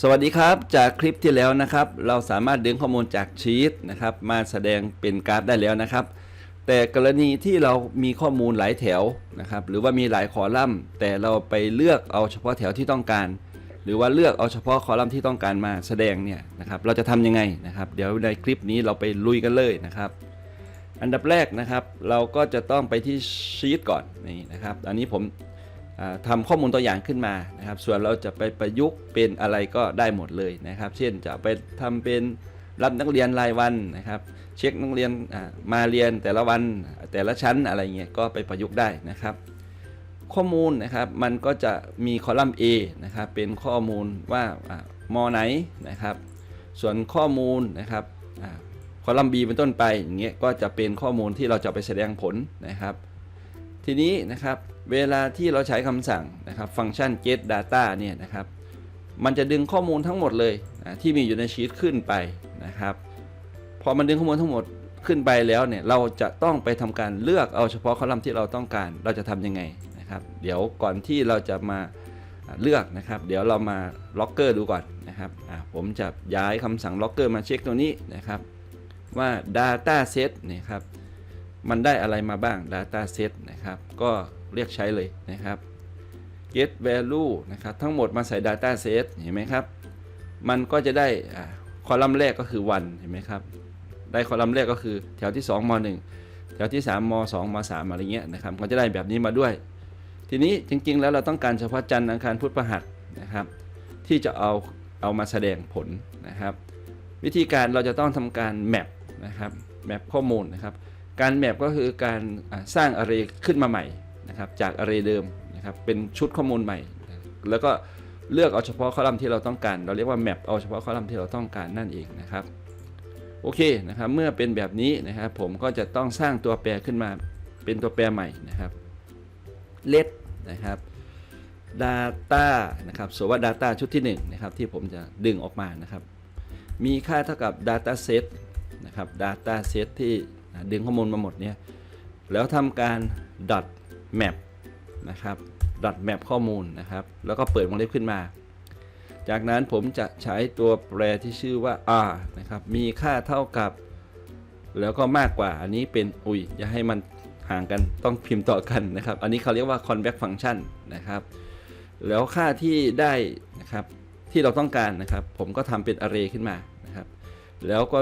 สวัสดีครับ จากคลิปที่แล้วนะครับ เราสามารถดึงข้อมูลจากชีตนะครับ มาแสดงเป็นกราฟได้แล้วนะครับ แต่กรณีที่เรามีข้อมูลหลายแถวนะครับ หรือว่ามีหลายคอลัมน์ แต่เราไปเลือกเอาเฉพาะแถวที่ต้องการ หรือว่าเลือกเอาเฉพาะคอลัมน์ที่ต้องการมาแสดงเนี่ยนะครับ เราจะทำยังไงนะครับ เดี๋ยวในคลิปนี้เราไปลุยกันเลยนะครับ อันดับแรกนะครับ เราก็จะต้องไปที่ชีตก่อนนี่นะครับ อันนี้ผม อ่าทำข้อมูลตัวอย่างขึ้นมานะครับ ส่วนเราจะไปประยุกต์เป็นอะไรก็ได้หมดเลยนะครับ เช่นจะไปทำเป็นรับนักเรียนรายวันนะครับ เช็คนักเรียนมาเรียนแต่ละวันแต่ละชั้นอะไรเงี้ยก็ไปประยุกต์ได้นะครับ ข้อมูลนะครับมันก็จะมีคอลัมน์ A นะครับเป็นข้อมูลว่ามอไหนนะครับ ส่วนข้อมูลนะครับคอลัมน์ B เป็นต้นไปอย่างเงี้ยก็จะเป็นข้อมูลที่เราจะไปแสดงผลนะครับ ทีนี้นะครับเวลาที่เราใช้คำสั่งนะครับฟังก์ชัน get data เนี่ยนะครับมันจะดึงข้อมูลทั้งหมดเลยนะที่มีอยู่ในชีตขึ้นไปนะครับพอมันดึงข้อมูลทั้งหมดขึ้นไปแล้วเนี่ยเราจะต้องไปทำการเลือกเอาเฉพาะคอลัมน์ที่เราต้องการเราจะทำยังไงนะครับ เดี๋ยวก่อนที่เราจะมาเลือกนะครับ เดี๋ยวเรามาล็อกเกอร์ดูก่อนนะครับผมจะย้ายคำสั่งล็อกเกอร์มาเช็คตัวนี้นะครับว่า data set เนี่ยครับ มันได้อะไรมาบ้าง data set นะครับ ก็เรียกใช้เลยนะครับ get value นะครับ ทั้งหมดมาใส่ data set เห็นไหมครับ มันก็จะได้คอลัมน์แรกก็คือ วันเห็นไหมครับ ได้คอลัมน์แรกก็คือแถวที่2ม1แถวที่3ม2ม3อะไรเงี้ยนะครับ ก็จะได้แบบนี้มาด้วย ทีนี้จริงๆ แล้วเราต้องการเฉพาะจันทร์อังคารพุธพฤหัสนะครับ ที่จะเอาเอามาแสดงผลนะครับ วิธีการเราจะต้องทำการแมปนะครับแมปข้อมูลนะครับ การแมปก็คือการสร้าง array ขึ้นมาใหม่นะครับจาก array เดิมนะครับเป็นชุดข้อมูลใหม่ แล้วก็เลือกเอาเฉพาะคอลัมน์ที่เราต้องการ เราเรียกว่าแมปเอาเฉพาะคอลัมน์ที่เราต้องการนั่นเองนะครับโอเคนะครับเมื่อเป็นแบบนี้นะครับผมก็จะต้องสร้างตัวแปรขึ้นมาเป็นตัวแปรใหม่นะครับ let นะครับ data นะครับสมมติว่า data ชุดที่1นะครับที่ผมจะดึงออกมานะครับ มีค่าเท่ากับ data set นะครับ data set ที่ ดึงข้อมูลมาหมดเนี่ยแล้วทำการ dot map นะครับ dot map ข้อมูลนะครับ แล้วก็เปิดวงเล็บขึ้นมา จากนั้นผมจะใช้ตัวแปรที่ชื่อว่า r นะครับ มีค่าเท่ากับ แล้วก็มากกว่า อันนี้เป็น อุ้ยอย่าให้มันห่างกันต้องพิมพ์ต่อกันนะครับ อันนี้เขาเรียกว่า convex function นะครับ แล้วค่าที่ได้นะครับที่เราต้องการนะครับ ผมก็ทำเป็น array ขึ้นมานะครับ แล้วก็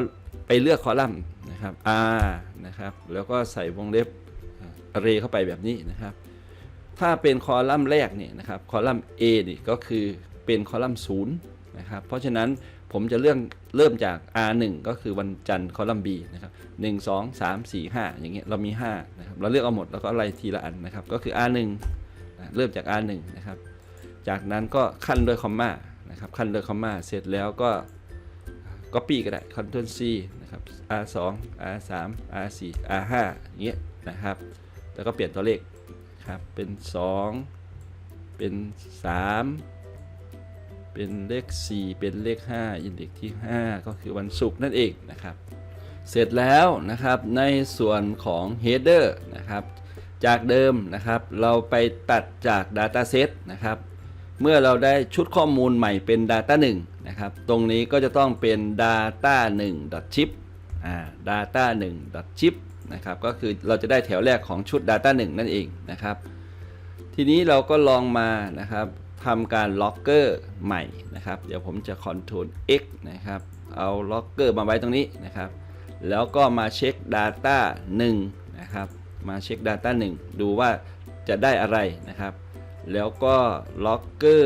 ไปเลือกคอลัมน์ นะครับ r นะครับ แล้วก็ใส่วงเล็บ array เข้าไปแบบนี้นะครับ ถ้าเป็นคอลัมน์แรกเนี่ยนะครับ คอลัมน์ A นี่ก็คือเป็นคอลัมน์0นะครับ เพราะฉะนั้นผมจะเริ่มเริ่มจาก R1 ก็คือวันจันทร์คอลัมน์ B นะครับ1 2 3 4 5 อย่างเงี้ยเรามี5นะครับเราเลือกเอาหมดแล้วก็ไล่ทีละอันนะครับ ก็คือ R1 นะเริ่มจาก R1 นะครับ จากนั้นก็ขั้นด้วยคอมมานะครับขั้นด้วยคอมมาเสร็จแล้วก็ Copy ก็ได้ Ctrl C นะครับ R2 R3 R4 R5 อย่างเงี้ยนะครับ แล้วก็เปลี่ยนตัวเลขครับ เป็น 2 เป็น 3 เป็นเลข 4 เป็นเลข 5 อินเด็กที่ 5 ก็คือวันศุกร์นั่นเองนะครับ เสร็จแล้วนะครับในส่วนของ header นะครับ จากเดิมนะครับเราไปตัดจาก dataset นะครับ เมื่อเราได้ชุดข้อมูลใหม่เป็น data 1นะครับ ตรงนี้ก็จะต้องเป็น data 1 chip อ่า data 1 chip นะครับก็คือเราจะได้แถวแรกของชุด data 1 นั่นเองนะครับ ทีนี้เราก็ลองมานะครับทำการล็อกเกอร์ใหม่นะครับ เดี๋ยวผมจะ Ctrl X นะครับ เอาล็อกเกอร์มาไว้ตรงนี้นะครับ แล้วก็มาเช็ค Data 1 นะครับ มาเช็ค Data 1 ดูว่าจะได้อะไรนะครับ แล้วก็ logger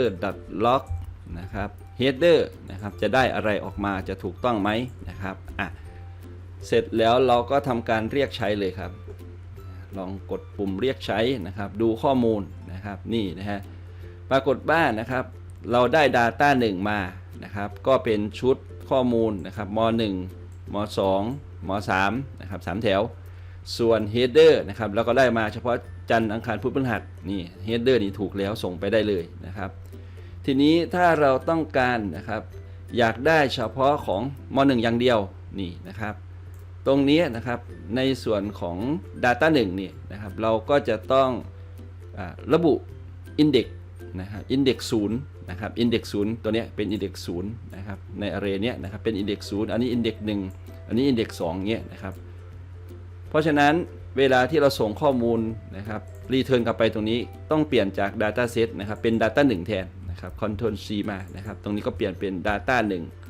log นะครับ header นะครับจะได้อะไรออกมาจะถูกต้องไหมนะครับอะเสร็จแล้วเราก็ทำการเรียกใช้เลยครับ ลองกดปุ่มเรียกใช้นะครับ ดูข้อมูลนะครับนี่นะฮะปรากฏว่านะครับ เราได้ Data 1 มานะครับ ก็เป็นชุดข้อมูลนะครับม 1 ม 2 ม 3 นะครับ3แถว ส่วน Header นะครับเราก็ได้มาเฉพาะ จันทร์อังคารพุธพฤหัสนี่ Header นี่ถูกแล้วส่งไปได้เลยนะครับ ทีนี้ถ้าเราต้องการนะครับ อยากได้เฉพาะของม1อย่างเดียวนี่นะครับ ตรงนี้นะครับในส่วนของ Data 1นี่นะครับเราก็จะต้องอระบุ Index นะครับอินเด็กศูนย์นะครับอินเด็กศูนย์ตัวนี้เป็นอินเด็กศูนย์นะครับในอเรเนี้ยนะครับเป็นอินเด็กศูนย์อันนี้อินเด็กหนึ่งอันนี้อินเด็กสองเงี้ยนะครับ เพราะฉะนั้น เวลาที่เราส่งข้อมูลนะครับรีเทิร์นกลับไปตรงนี้ต้องเปลี่ยนจาก Data Set นะครับเป็น Data 1 แทนนะครับ Ctrl C มานะครับ ตรงนี้ก็เปลี่ยนเป็น Data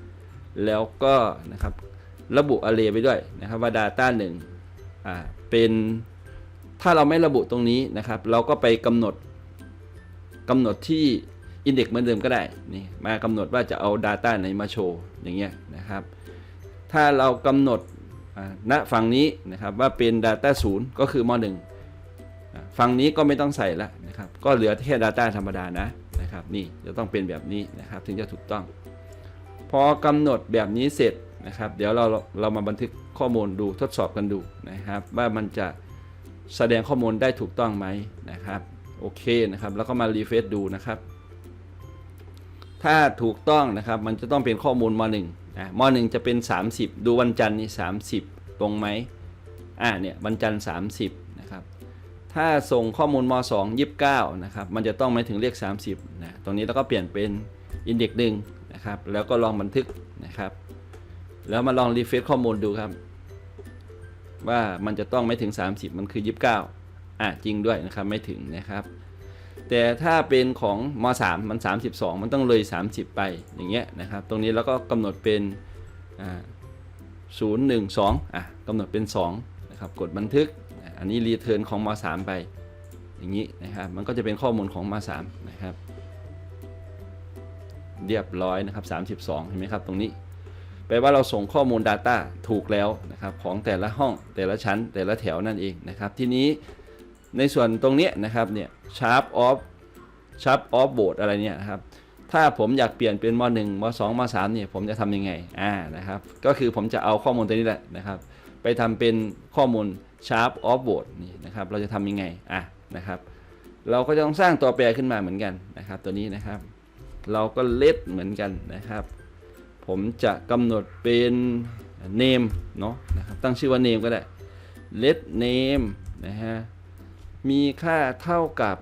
1 แล้วก็นะครับระบุ Array ไปด้วยนะครับว่า Data 1อ่าเป็นถ้าเราไม่ระบุตรงนี้นะครับ เราก็ไปกำหนดกำหนดที่ Index เหมือนเดิมก็ได้นี่มากำหนดว่าจะเอา Data ไหนมาโชว์อย่างเงี้ยนะครับ ถ้าเรากำหนด ณฝั่งนี้นะครับว่าเป็น Data 0 ก็คือม .1 อ่าฝั่งนี้ก็ไม่ต้องใส่ละนะครับก็เหลือแค่ Data ธรรมดานะนะครับนี่จะต้องเป็นแบบนี้นะครับถึงจะถูกต้อง พอกำหนดแบบนี้เสร็จนะครับเดี๋ยวเราเรามาบันทึกข้อมูลดูทดสอบกันดูนะครับว่ามันจะแสดงข้อมูลได้ถูกต้องไหมนะครับโอเคนะครับแล้วก็มารีเฟซดูนะครับถ้าถูกต้องนะครับมันจะต้องเป็นข้อมูลม .1 อะม .1 จะเป็น 30 ดูวันจันทร์นี่30 ตรงไหมอ่าเนี่ยวันจันทร์30นะครับถ้าส่งข้อมูลม2 29นะครับมันจะต้องไม่ถึงเลข30นะตรงนี้เราก็เปลี่ยนเป็นอินเด็กซ์หนึ่งนะครับแล้วก็ลองบันทึกนะครับ แล้วมาลองรีเฟซข้อมูลดูครับ ว่ามันจะต้องไม่ถึง 30 มันคือ 29อะจริงด้วยนะครับไม่ถึงนะครับ แต่ถ้าเป็นของม 3 มัน 32 มันต้องเลย 30 ไปอย่างเงี้ยนะครับ ตรงนี้เราก็กำหนดเป็นอ่า0 1 2อะกำหนดเป็น2นะครับกดบันทึกอันนี้รีเทิร์นของม 3 ไปอย่างนี้นะครับมันก็จะเป็นข้อมูลของม 3 นะครับ เรียบร้อยนะครับ 32 เห็นไหมครับตรงนี้แปลว่าเราส่งข้อมูล Data ถูกแล้วนะครับของแต่ละห้องแต่ละชั้นแต่ละแถวนั่นเองนะครับ ทีนี้ ในส่วนตรงนี้นะครับเนี่ย sharp off sharp off board อะไรเนี่ยครับถ้าผมอยากเปลี่ยนเป็นม .1 ม .2 ม .3 เนี่ยผมจะทำยังไงอ่านะครับก็คือผมจะเอาข้อมูลตัวนี้แหละนะครับไปทำเป็นข้อมูล sharp off board นี่นะครับเราจะทำยังไงอะนะครับเราก็จะต้องสร้างตัวแปรขึ้นมาเหมือนกันนะครับตัวนี้นะครับ เราก็เลดเหมือนกันนะครับ ผมจะกำหนดเป็น name เนาะนะครับตั้งชื่อว่า name ก็ได้ let name นะฮะ มีค่าเท่ากับ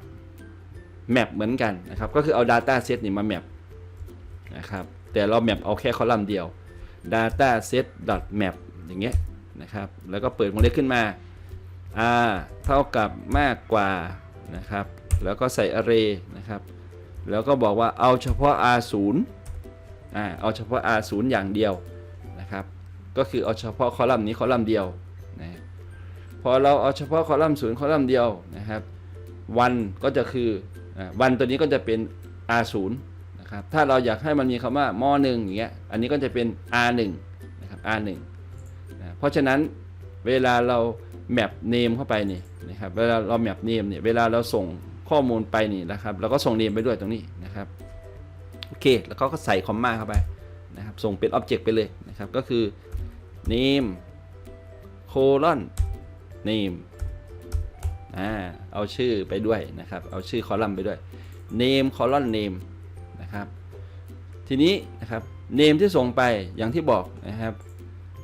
map เหมือนกันนะครับ ก็คือเอา data set นี่มา map นะครับ แต่เรา map เอาแค่คอลัมน์เดียว data set map อย่างเงี้ยนะครับ แล้วก็เปิดวงเล็บขึ้นมา r เท่ากับมากกว่านะครับ แล้วก็ใส่ array นะครับ แล้วก็บอกว่าเอาเฉพาะ r 0อ่า เอาเฉพาะ r 0อย่างเดียวนะครับ ก็คือเอาเฉพาะคอลัมน์นี้คอลัมน์เดียว อเราเอาเฉพาะคอลัมน์ศูนย์คอลัมน์เดียวนะครับวันก็จะคือวันตัวนี้ก็จะเป็น r 0 นะครับถ้าเราอยากให้มันมีคำว่าม1อย่างเงี้ยอันนี้ก็จะเป็น r 1 นะครับ r 1 นะเพราะฉะนั้นเวลาเราแมปเนมเข้าไปนี่นะครับเวลาเราแมปเนมเนี่ยเวลาเราส่งข้อมูลไปนี่นะครับเราก็ส่งเนมไปด้วยตรงนี้นะครับโอเคแล้วก็ใส่คอมมาเข้าไปนะครับส่งเป็นอ็อบเจกต์ไปเลยนะครับก็คือ name colon name อ่าเอาชื่อไปด้วยนะครับ เอาชื่อคอลัมน์ไปด้วย name colon name นะครับ ทีนี้นะครับ name ที่ส่งไปอย่างที่บอกนะครับ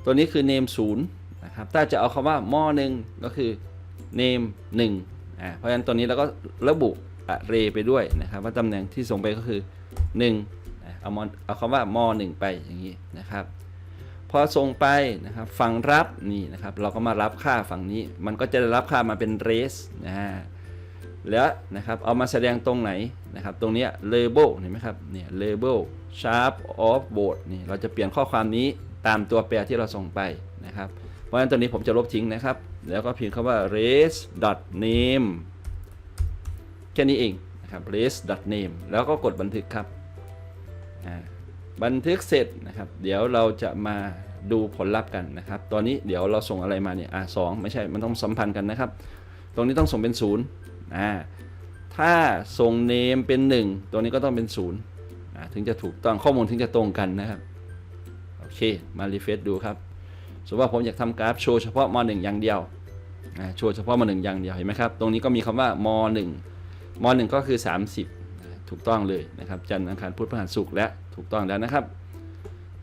ตัวนี้คือ name 0นะครับ ถ้าจะเอาคำว่าม1ก็คือ name 1อ่า เพราะฉะนั้นตัวนี้เราก็ระบุ array ไปด้วยนะครับ ว่าตำแหน่งที่ส่งไปก็คือ1นะเอามเอาคำว่ามอ1ไปอย่างนี้นะครับ พอส่งไปนะครับฝั่งรับนี่นะครับเราก็มารับค่าฝั่งนี้ มันก็จะได้รับค่ามาเป็น res นะฮะแล้วนะครับเอามาแสดงตรงไหนนะครับตรงนี้ label เห็นไหมครับเนี่ย label sharp of board นี่เราจะเปลี่ยนข้อความนี้ตามตัวแปรที่เราส่งไปนะครับเพราะฉะนั้นตัวนี้ผมจะลบทิ้งนะครับ แล้วก็พิมพ์คำว่า res name แค่นี้เองนะครับ res name แล้วก็กดบันทึกครับอ่า บันทึกเสร็จนะครับ เดี๋ยวเราจะมาดูผลลัพธ์กันนะครับ ตอนนี้เดี๋ยวเราส่งอะไรมาเนี่ยอ่าสองไม่ใช่มันต้องสัมพันธ์กันนะครับ ตรงนี้ต้องส่งเป็นศูนย์อ่าถ้าส่งเนมเป็น 1 ตัวนี้ก็ต้องเป็นศูนย์อ่าถึงจะถูกต้องข้อมูลถึงจะตรงกันนะครับ โอเค มารีเฟซดูครับ สมมติว่าผมอยากทำกราฟโชว์เฉพาะม .1 อย่างเดียวอ่าโชว์เฉพาะม .1 อย่างเดียวเห็นไหมครับ ตรงนี้ก็มีคำว่าม 1 ม .1 ก็คือ 30 ถูกต้องเลยนะครับ จันทร์อังคารพุธพฤหัสศุกร์และถูกต้องแล้วนะครับ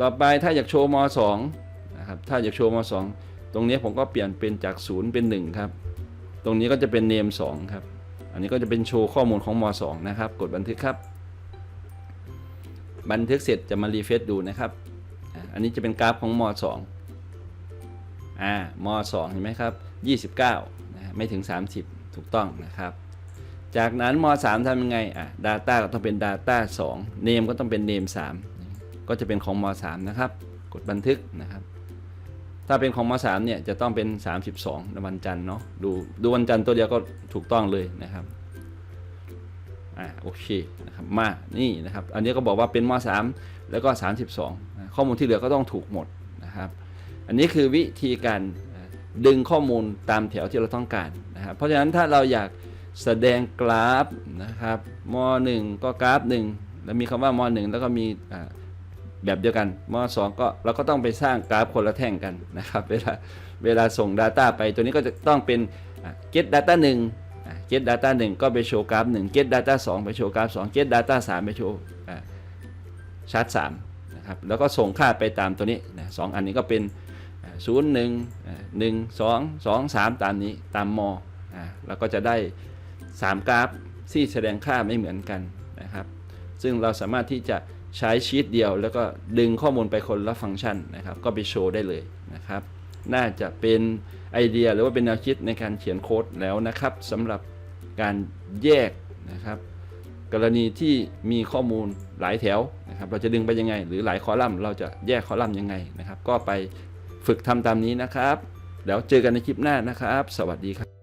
ต่อไปถ้าอยากโชว์ม2นะครับถ้าอยากโชว์ม2ตรงนี้ผมก็เปลี่ยนเป็นจาก 0 เป็น 1 ครับ ตรงนี้ก็จะเป็นเนม2ครับ อันนี้ก็จะเป็นโชว์ข้อมูลของม .2 นะครับ กดบันทึกครับ บันทึกเสร็จจะมารีเฟซดูนะครับอันนี้จะเป็นกราฟของม .2 อ่าม2เห็นไหมครับ 29นะไม่ถึง 30 ถูกต้องนะครับ จากนั้นม 3 ทำยังไงอะ Data ก็ต้องเป็น Data 2 Name ก็ต้องเป็น Name 3 ก็จะเป็นของม 3 นะครับ กดบันทึกนะครับ ถ้าเป็นของม 3 เนี่ยจะต้องเป็น 32ในวันจันทร์เนาะดูดูวันจันทร์ตัวเดียวก็ถูกต้องเลยนะครับอ่าโอเคนะครับมานี่นะครับ อันนี้ก็บอกว่าเป็นม 3 แล้วก็ 32 ข้อมูลที่เหลือก็ต้องถูกหมดนะครับ อันนี้คือวิธีการดึงข้อมูลตามแถวที่เราต้องการนะครับเพราะฉะนั้นถ้าเราอยาก แสดงกราฟนะครับม 1 ก็กราฟ 1 แล้วมีคำว่าม 1 แล้วก็มีแบบเดียวกันม 2 ก็เราก็ต้องไปสร้างกราฟคนละแท่งกันนะครับเวลาเวลาส่ง Data ไปตัวนี้ก็จะต้องเป็นอ่า get data 1 get data 1 ก็ไปโชว์กราฟ 1 get data 2 ไปโชว์กราฟ 2 get data 3 ไปโชว์ชาร์ต3นะครับแล้วก็ส่งค่าไปตามตัวนี้นะสองอันนี้ก็เป็นศูนย์หนึ่งหนึ่งสองสองสามตามนี้ตามมอ่าแล้วก็จะได้ 3 กราฟที่แสดงค่าไม่เหมือนกันนะครับ ซึ่งเราสามารถที่จะใช้ชีตเดียว แล้วก็ดึงข้อมูลไปคนละฟังก์ชันนะครับ ก็ไปโชว์ได้เลยนะครับ น่าจะเป็นไอเดียหรือว่าเป็นแนวคิดในการเขียนโค้ดแล้วนะครับสำหรับการแยกนะครับ กรณีที่มีข้อมูลหลายแถวนะครับ เราจะดึงไปยังไง หรือหลายคอลัมน์เราจะแยกคอลัมน์ยังไงนะครับ ก็ไปฝึกทำตามนี้นะครับ แล้วเจอกันในคลิปหน้านะครับ สวัสดีครับ